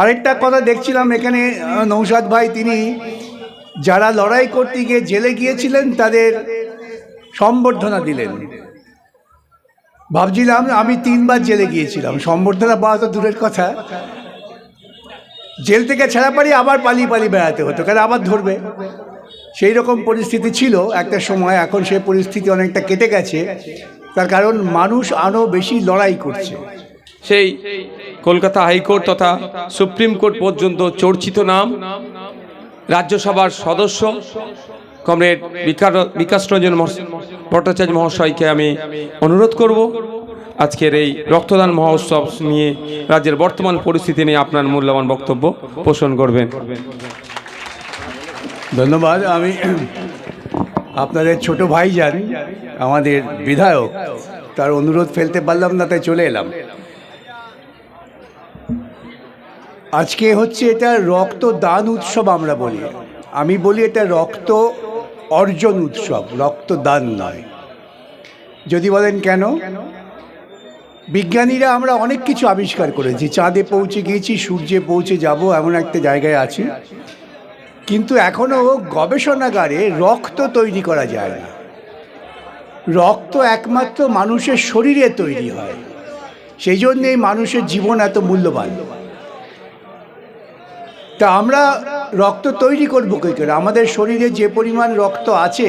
আরেকটা কথা দেখছিলাম এখানে নৌসাদ ভাই, তিনি যারা লড়াই করতে গিয়ে জেলে গিয়েছিলেন, তাদের সম্বর্ধনা দিলেন। ভাবছিলাম আমি তিনবার জেলে গিয়েছিলাম। সম্বর্ধনা পাওয়া তো দূরের কথা। জেল থেকে ছাড়া পারি, আবার পালিয়ে পালিয়ে বেড়াতে হতো কারণ আবার ধরবে? সেই রকম পরিস্থিতি ছিল একটা সময়, এখন সেই পরিস্থিতি অনেকটা কেটে গেছে। তার কারণ মানুষ আরও বেশি লড়াই করছে। সেই কলকাতা হাইকোর্ট তথা সুপ্রিম কোর্ট পর্যন্ত চর্চিত নাম রাজ্যসভার সদস্য কমরেড বিকাশ রঞ্জন ভট্টাচার্য মহাশয়কে আমি অনুরোধ করব আজকের এই রক্তদান মহোৎসব নিয়ে রাজ্যের বর্তমান পরিস্থিতি নিয়ে আপনার মূল্যবান বক্তব্য পোষণ করবেন। ধন্যবাদ। আমি আপনাদের ছোট ভাই যান আমাদের বিধায়ক, তার অনুরোধ ফেলতে পারলাম না, তাই চলে এলাম। আজকে হচ্ছে এটা রক্তদান উৎসব আমরা বলি। আমি বলি এটা রক্ত অর্জন উৎসব, রক্তদান নয়। যদি বলেন কেন? বিজ্ঞানীরা আমরা অনেক কিছু আবিষ্কার করেছি। চাঁদে পৌঁছে গিয়েছি, সূর্যে পৌঁছে যাব, এমন একটা জায়গায় আছি। কিন্তু এখনও গবেষণাগারে রক্ত তৈরি করা যায় না। রক্ত একমাত্র মানুষের শরীরে তৈরি হয়। সেই জন্যেই মানুষের জীবন এত মূল্যবান। তা আমরা রক্ত তৈরি করব কী করে? আমাদের শরীরে যে পরিমাণ রক্ত আছে,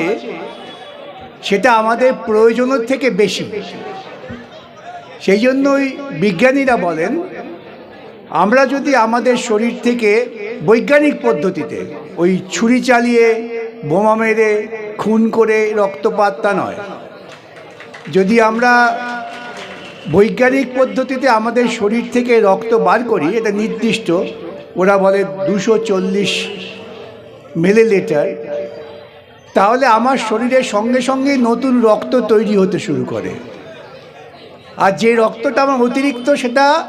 সেটা আমাদের প্রয়োজনের থেকে বেশি। সেই জন্যই বিজ্ঞানীরা বলেন, আমরা যদি আমাদের শরীর থেকে বৈজ্ঞানিক পদ্ধতিতে ওই ছুরি চালিয়ে, বোমা মেরে, খুন করে রক্তপাত তা নয়। যদি আমরা বৈজ্ঞানিক পদ্ধতিতে আমাদের শরীর থেকে রক্ত বার করি, এটা নির্দিষ্ট ওরা বলে দুশো চল্লিশ মিলিলিটার। তাহলে আমার শরীরের সঙ্গে সঙ্গে নতুন রক্ত তৈরি হতে শুরু করে। আর যে রক্তটা আমার অতিরিক্ত, সেটা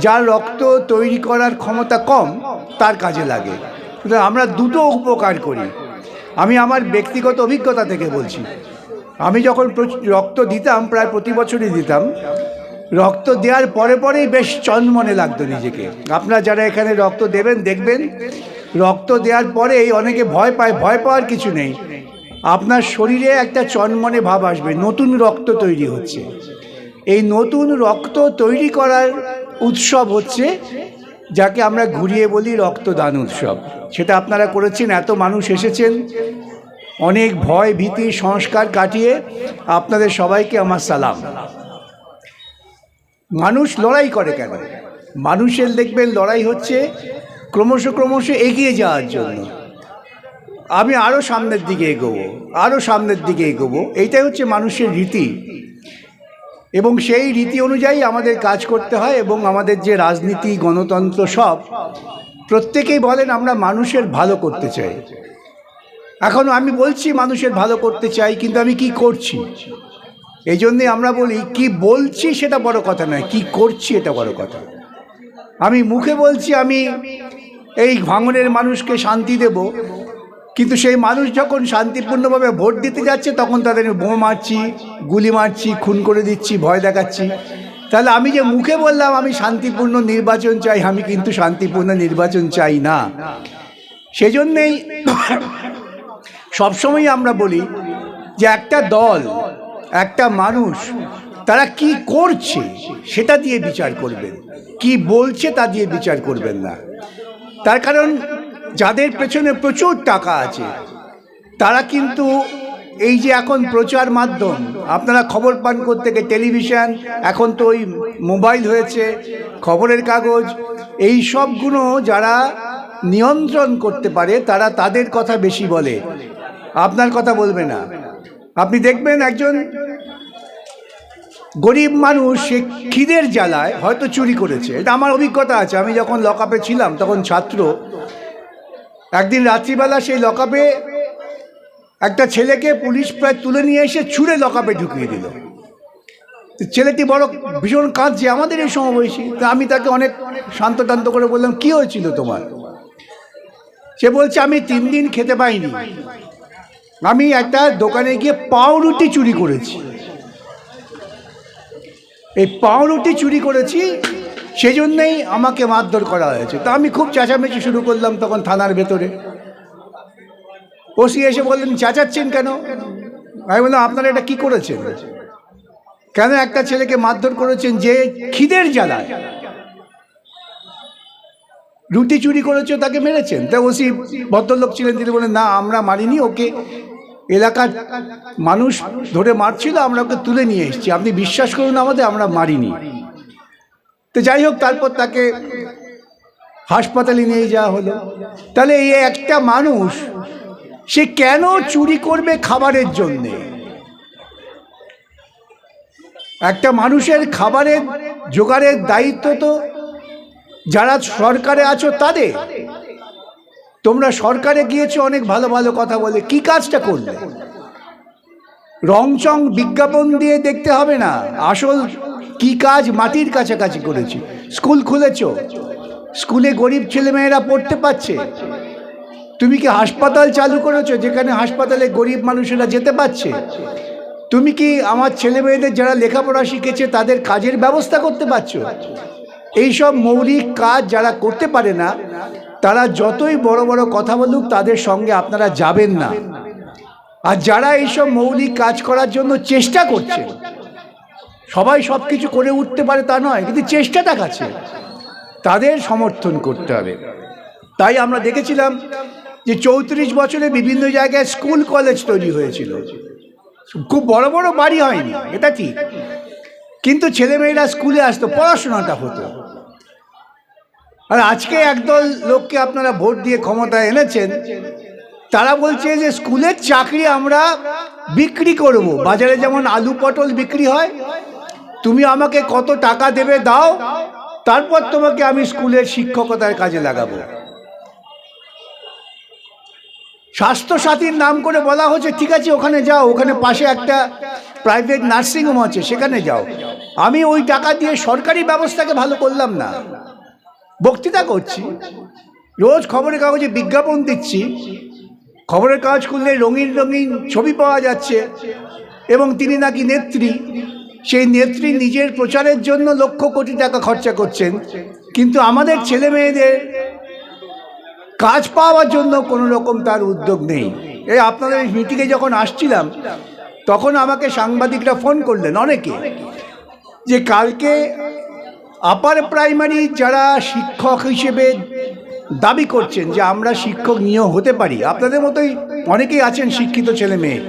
যার রক্ত তৈরি করার ক্ষমতা কম, তার কাজে লাগে। আমরা দুটো উপকার করি। আমি আমার ব্যক্তিগত অভিজ্ঞতা থেকে বলছি। আমি যখন রক্ত দিতাম, প্রায় প্রতি বছরই দিতাম। রক্ত দেওয়ার পরে পরেই বেশ চনমনে লাগতো নিজেকে। আপনারা যারা এখানে রক্ত দেবেন, দেখবেন, রক্ত দেওয়ার পরেই অনেকে ভয় পায়, ভয় পাওয়ার কিছু নেই। আপনার শরীরে একটা চনমনে ভাব আসবে, নতুন রক্ত তৈরি হচ্ছে। এই নতুন রক্ত তৈরি করার উৎসব হচ্ছে, যাকে আমরা ঘুরিয়ে বলি রক্তদান উৎসব। সেটা আপনারা করেছেন, এত মানুষ এসেছেন, অনেক ভয় ভীতি, সংস্কার কাটিয়ে আপনাদের সবাইকে আমার সালাম। মানুষ লড়াই করে কেন? মানুষের দেখবেন লড়াই হচ্ছে ক্রমশ ক্রমশ এগিয়ে যাওয়ার জন্য। আমি আরও সামনের দিকে এগোবো আরও সামনের দিকে এগোবো, এইটাই হচ্ছে মানুষের রীতি। এবং সেই রীতি অনুযায়ী আমাদের কাজ করতে হয় এবং আমাদের যে রাজনীতি, গণতন্ত্র সব প্রত্যেকেই বলেন আমরা মানুষের ভালো করতে চাই। এখন আমি বলছি মানুষের ভালো করতে চাই, কিন্তু আমি কি করছি? এই জন্যে আমরা বলি, কি বলছি সেটা বড় কথা নয়, কি করছি এটা বড় কথা। আমি মুখে বলছি, আমি এই ভাঙনের মানুষকে শান্তি দেব, কিন্তু সেই মানুষ যখন শান্তিপূর্ণভাবে ভোট দিতে যাচ্ছে, তখন তাদের বোমা মারছি, গুলি মারছি, খুন করে দিচ্ছি, ভয় দেখাচ্ছি। তাহলে আমি যে মুখে বললাম, আমি শান্তিপূর্ণ নির্বাচন চাই, আমি কিন্তু শান্তিপূর্ণ নির্বাচন চাই না। সেজন্যেই সবসময় আমরা বলি যে একটা দল একটা মানুষ, তারা কি করছে সেটা দিয়ে বিচার করবেন। কি বলছে তা দিয়ে বিচার করবেন না। তার কারণ, যাদের পেছনে প্রচুর টাকা আছে, তারা কিন্তু এই যে এখন প্রচার মাধ্যম, আপনারা খবর পান করতে গিয়ে টেলিভিশন, এখন তো ওই মোবাইল হয়েছে, খবরের কাগজ, এই সবগুলো যারা নিয়ন্ত্রণ করতে পারে, তারা তাদের কথা বেশি বলে। আপনার কথা বলবে না। আপনি দেখবেন একজন গরিব মানুষ, সে খিদের জ্বালায়, হয়তো চুরি করেছে। এটা আমার অভিজ্ঞতা আছে। আমি যখন লকআপে ছিলাম, তখন ছাত্র। একদিন রাত্রিবেলা সেই লকআপে একটা ছেলেকে পুলিশ প্রায় তুলে নিয়ে এসে ছুঁড়ে লকআপে ঢুকিয়ে দিল। ছেলেটি বড় ভীষণ কাঁদছে, আমাদের এই সমবয়সী তা আমি তাকে অনেক শান্ত টান্ত করে বললাম, কি হয়েছিল তোমার? সে বলছে, আমি তিন দিন খেতে পাইনি। আমি একটা দোকানে গিয়ে পাউরুটি চুরি করেছি। এই পাউরুটি চুরি করেছি সেই জন্যেই আমাকে মারধর করা হয়েছে। তা আমি খুব চেঁচামেচি শুরু করলাম তখন থানার ভেতরে। ওসি এসে বললেন, চেঁচাচ্ছেন কেন? আমি বললাম, আপনারা এটা কি করেছেন? কেন একটা ছেলেকে মারধর করেছেন যে খিদের জ্বালায়? রুটি চুরি করেছে, তাকে মেরেছেন। তা ওসি ভদ্রলোক ছিলেন, তিনি বলেন না, আমরা মারিনি, ওকে এলাকার মানুষ ধরে মারছিল, আমরা ওকে তুলে নিয়ে এসেছি। আপনি বিশ্বাস করুন আমাদের, আমরা মারিনি। তো যাই হোক, তারপর তাকে হাসপাতালে নিয়ে যাওয়া হলো। তাহলে এই একটা মানুষ, সে কেন চুরি করবে খাবারের জন্যে? একটা মানুষের খাবারের জোগাড়ের দায়িত্ব তো যারা সরকারে আছো তাদের। তোমরা সরকারে গিয়েছো, অনেক ভালো ভালো কথা বলে। কি কাজটা করলে? রংচং বিজ্ঞাপন দিয়ে দেখতে হবে না। আসল কি কাজ মাটির কাছাকাছি করেছি। স্কুল খুলেছ? স্কুলে গরিব ছেলেমেয়েরা পড়তে পারছে? তুমি কি হাসপাতাল চালু করেছ, যেখানে হাসপাতালে গরিব মানুষেরা যেতে পারছে? তুমি কি আমার ছেলে মেয়েদের যারা লেখাপড়া শিখেছে, তাদের কাজের ব্যবস্থা করতে পারছ? এইসব মৌলিক কাজ যারা করতে পারে না, তারা যতই বড় বড় কথা বলুক, তাদের সঙ্গে আপনারা যাবেন না। আর যারা এইসব মৌলিক কাজ করার জন্য চেষ্টা করছে, সবাই সব কিছু করে উঠতে পারে তা নয়, কিন্তু চেষ্টাটা কাছে। তাদের সমর্থন করতে হবে। তাই আমরা দেখেছিলাম যে চৌত্রিশ বছরে বিভিন্ন জায়গায় স্কুল কলেজ তৈরি হয়েছিল। খুব বড় বড় বাড়ি হয়নি, এটা ঠিক। কিন্তু ছেলেমেয়েরা স্কুলে আসতো, পড়াশোনাটা হতো। আর আজকে একদল লোককে আপনারা ভোট দিয়ে ক্ষমতা এনেছেন, তারা বলছে যে স্কুলের চাকরি আমরা বিক্রি করব। বাজারে যেমন আলু পটল বিক্রি হয়, তুমি আমাকে কত টাকা দেবে দাও, তারপর তোমাকে আমি স্কুলের শিক্ষকতার কাজে লাগাবো। স্বাস্থ্যসাথীর নাম করে বলা হচ্ছে, ঠিক আছে, ওখানে যাও, ওখানে পাশে একটা প্রাইভেট নার্সিংহোম আছে, সেখানে যাও। আমি ওই টাকা দিয়ে সরকারি ব্যবস্থাকে ভালো করলাম না। বক্তৃতা করছি। রোজ খবরের কাগজে বিজ্ঞাপন দিচ্ছি। খবরের কাগজ খুললে রঙিন রঙিন ছবি পাওয়া যাচ্ছে এবং তিনি নাকি নেত্রী। সেই নেত্রী নিজের প্রচারের জন্য লক্ষ কোটি টাকা খরচা করছেন। কিন্তু আমাদের ছেলে মেয়েদের কাজ পাওয়ার জন্য কোনো রকম তার উদ্যোগ নেই। এই আপনাদের মিটিংয়ে যখন আসছিলাম, তখন আমাকে সাংবাদিকরা ফোন করলেন অনেকে, যে কালকে আপার প্রাইমারি যারা শিক্ষক হিসেবে দাবি করছেন যে আমরা শিক্ষক নিয়োগ হতে পারি, আপনাদের মতোই অনেকেই আছেন শিক্ষিত ছেলে মেয়ে।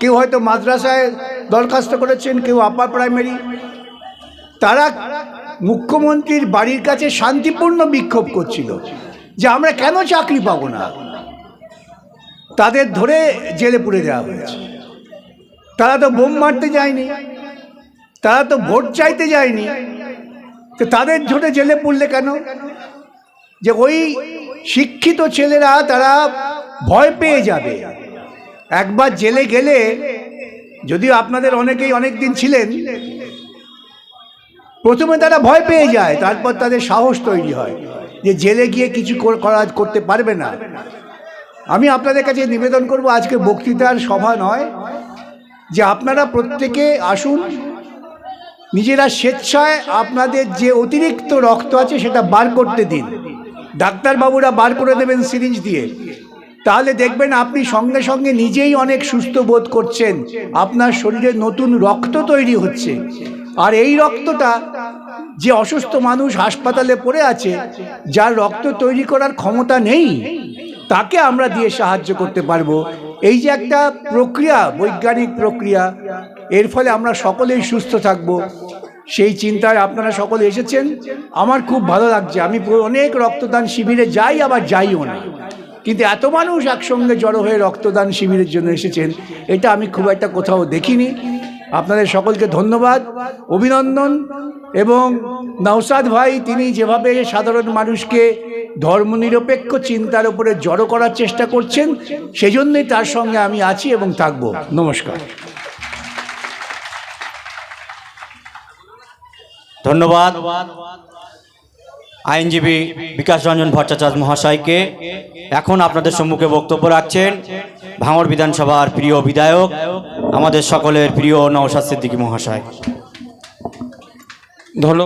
কেউ হয়তো মাদ্রাসায় দরখাস্ত করেছেন, কেউ আপার প্রাইমারি তারা মুখ্যমন্ত্রীর বাড়ির কাছে শান্তিপূর্ণ বিক্ষোভ করছিল যে আমরা কেন চাকরি পাবো না? তাদের ধরে জেলে পুড়ে দেওয়া হয়েছে। তারা তো বোম মারতে যায়নি, তারা তো ভোট চাইতে যায়নি। তো তাদের ধরে জেলে পড়লে কেন? যে ওই শিক্ষিত ছেলেরা তারা ভয় পেয়ে যাবে। একবার জেলে গেলে, যদিও আপনাদের অনেকেই অনেক দিন ছিলেন, প্রথমে তারা ভয় পেয়ে যায়, তারপর তাদের সাহস তৈরি হয় যে জেলে গিয়ে কিছু করা করতে পারবে না। আমি আপনাদের কাছে নিবেদন করব, আজকে বক্তৃতার সভা নয়, যে আপনারা প্রত্যেকে আসুন নিজেরা স্বেচ্ছায় আপনাদের যে অতিরিক্ত রক্ত আছে সেটা বার করতে দিন। ডাক্তারবাবুরা বার করে দেবেন সিরিঞ্জ দিয়ে। তাহলে দেখবেন আপনি সঙ্গে সঙ্গে নিজেই অনেক সুস্থ বোধ করছেন। আপনার শরীরে নতুন রক্ত তৈরি হচ্ছে। আর এই রক্তটা যে অসুস্থ মানুষ হাসপাতালে পড়ে আছে, যার রক্ত তৈরি করার ক্ষমতা নেই, তাকে আমরা দিয়ে সাহায্য করতে পারব। এই যে একটা প্রক্রিয়া, বৈজ্ঞানিক প্রক্রিয়া, এর ফলে আমরা সকলেই সুস্থ থাকব। সেই চিন্তায় আপনারা সকলে এসেছেন। আমার খুব ভালো লাগছে। আমি অনেক রক্তদান শিবিরে যাই, আবার যাইও না। কিন্তু এত মানুষ একসঙ্গে জড়ো হয়ে রক্তদান শিবিরের জন্য এসেছেন, এটা আমি খুব একটা কোথাও দেখিনি। আপনাদের সকলকে ধন্যবাদ, অভিনন্দন, এবং নওসাদ ভাই, তিনি যেভাবে সাধারণ মানুষকে ধর্মনিরপেক্ষ চিন্তার উপরে জড়ো করার চেষ্টা করছেন, সেজন্যই তার সঙ্গে আমি আছি এবং থাকব। নমস্কার। ধন্যবাদ। আইনজীবী বিকাশ রঞ্জন ভট্টাচার্য মহাশয়কে এখন আপনাদের সম্মুখে বক্তব্য রাখছেন ভাঙড় বিধানসভার প্রিয় বিধায়ক, আমাদের সকলের প্রিয় নওশাদ সিদ্দিকী মহাশয়। ধন্যবাদ।